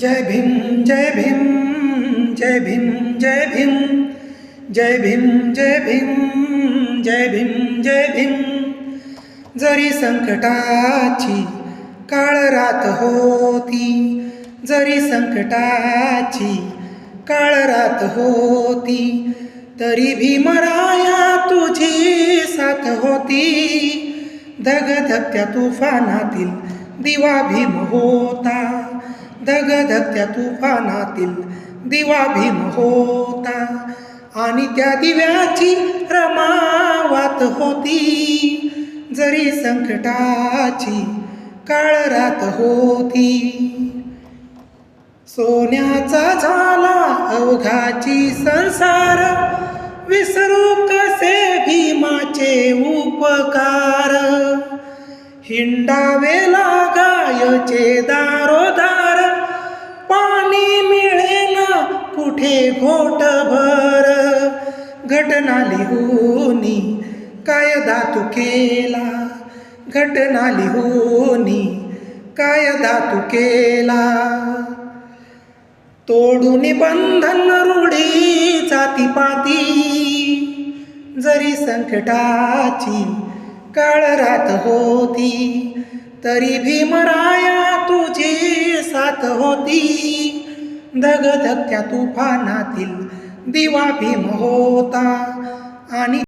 जय भीम जय भीम जय भीम जय भीम जय भीम जय भीम जय भीम जय भीम. जरी संकटाची काळ रात होती जरी संकटाची काळ रात होती तरी भीमराया तुझी साथ होती. धगधगत्या तुफानातील दिवा भीम होता. धगधगत्या तुफानातील दिवा भीम होता. आणि त्या दिव्याची रमावात होती. जरी संकटाची काळ रात होती. सोन्याचा झाला अवघाची संसार. विसरू कसे भीमाचे उपकार? हिंडावे लागायचे दारो कुठे घोटभर घटना लिहूनी कायदा तू केला? घटना लिहूनी कायदा तू केला? तोडून बंधन रूढी जातीपाती. जरी संकटाची काळ रात होती तरी भीमराया तुझी साथ होती. धगधगत्या तुफानातील दिवा भीम होता आणि